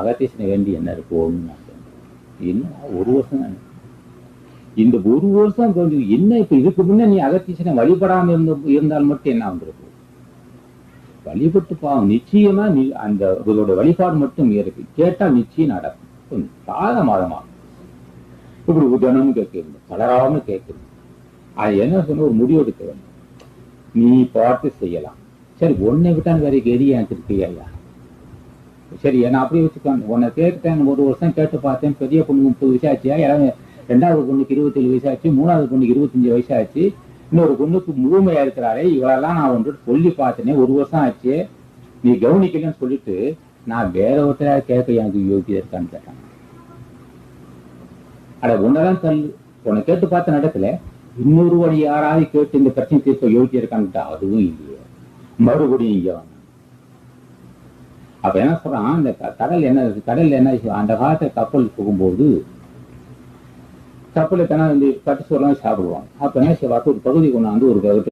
அகத்தீசனை வேண்டி என்ன இருக்கும்னு நான் சொன்னேன். என்ன? ஒரு வருஷம் தானே. இந்த ஒரு வருஷம் கொஞ்சம் என்ன இப்ப இதுக்கு முன்னே நீ அகத்தீசனை வழிபடாம இருந்த இருந்தால் மட்டும் என்ன வந்திருக்கும் வழிபட்டு பாவம் நிச்சயமா நீ அந்த உங்களோட வழிபாடு மட்டும் இருக்கு. கேட்டா நிச்சயம் நடக்கும். தாரமாதமா இப்படி உதனம் கேட்கணும் தளராம கேட்கணும் அது என்ன சொன்ன? ஒரு முடிவு எடுக்க வேண்டும். நீ பார்த்து செய்யலாம். சரி உன்னை விட்டான் வேற கெதி எனக்கு இருக்கையா சரி என்ன அப்படியே வச்சுக்கோங்க. உன்னை கேட்டேன் ஒரு வருஷம் கேட்டு பார்த்தேன். பெரிய பொண்ணு முப்பது வயசு ஆச்சு. ரெண்டாவது பொண்ணுக்கு இருபத்தேழு வயசு ஆச்சு. மூணாவது பொண்ணுக்கு இருபத்தஞ்சு வயசு ஆச்சு. இன்னொரு பொண்ணுக்கு முழுமையா இருக்கிறாரே. இவளெல்லாம் நான் வந்துட்டு சொல்லி பார்த்தேனே. ஒரு வருஷம் ஆச்சு. நீ கவனிக்கலன்னு சொல்லிட்டு நான் வேற ஒருத்தர கேட்க எனக்கு யோகியம் இருக்கான்னு கேட்டான் அட உன்னதான் தள்ளு உன்னை கேட்டு பார்த்த நடக்கல. இன்னொருவனை யாராவது கேட்டு இந்த பிரச்சனை தீர்க்க யோகியம் இருக்கான்னு அதுவும் இல்லையே. மறுபடியும் இங்கே வாங்க. அப்ப என்ன சொல்றான்? அந்த கடல் என்ன கடல்ல என்ன அந்த காலத்துல கப்பல் போகும்போது கப்பலுக்கு என்ன இந்த கட்டு சோறுலாம் சாப்பிடுவாங்க அப்ப என்ன செய்வாங்க ஒரு பகுதி கொண்டாந்து ஒரு